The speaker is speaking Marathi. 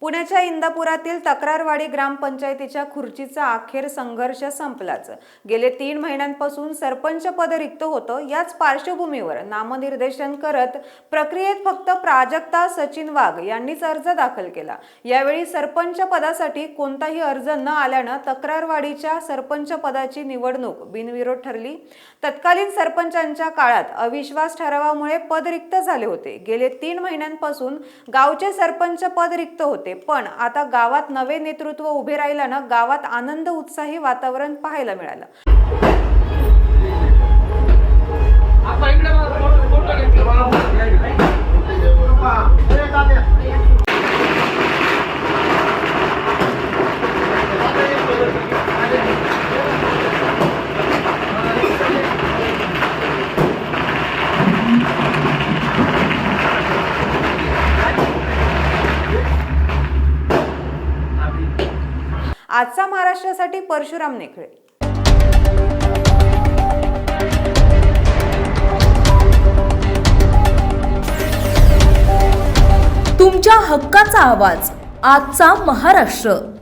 पुण्याच्या इंदापुरातील तक्रारवाडी ग्रामपंचायतीच्या खुर्चीचा अखेर संघर्ष संपलाच. गेले तीन महिन्यांपासून सरपंच पद रिक्त होतं याच पार्श्वभूमीवर नामनिर्देशन करत प्रक्रियेत फक्त प्राजक्ता सचिन वाघ यांनीच अर्ज दाखल केला. यावेळी सरपंच पदासाठी कोणताही अर्ज न आल्यानं तक्रारवाडीच्या सरपंच पदाची निवडणूक बिनविरोध ठरली. तत्कालीन सरपंचांच्या काळात अविश्वास ठरावामुळे पद रिक्त झाले होते. गेले तीन महिन्यांपासून गावचे सरपंच पद रिक्त होते. पण आता गावात नवे नेतृत्व उभे राहिल्यानं गावात आनंद उत्साही वातावरण पाहायला मिळालं. आजचा महाराष्ट्रासाठी परशुराम नेखळे. तुमच्या हक्काचा आवाज आजचा महाराष्ट्र.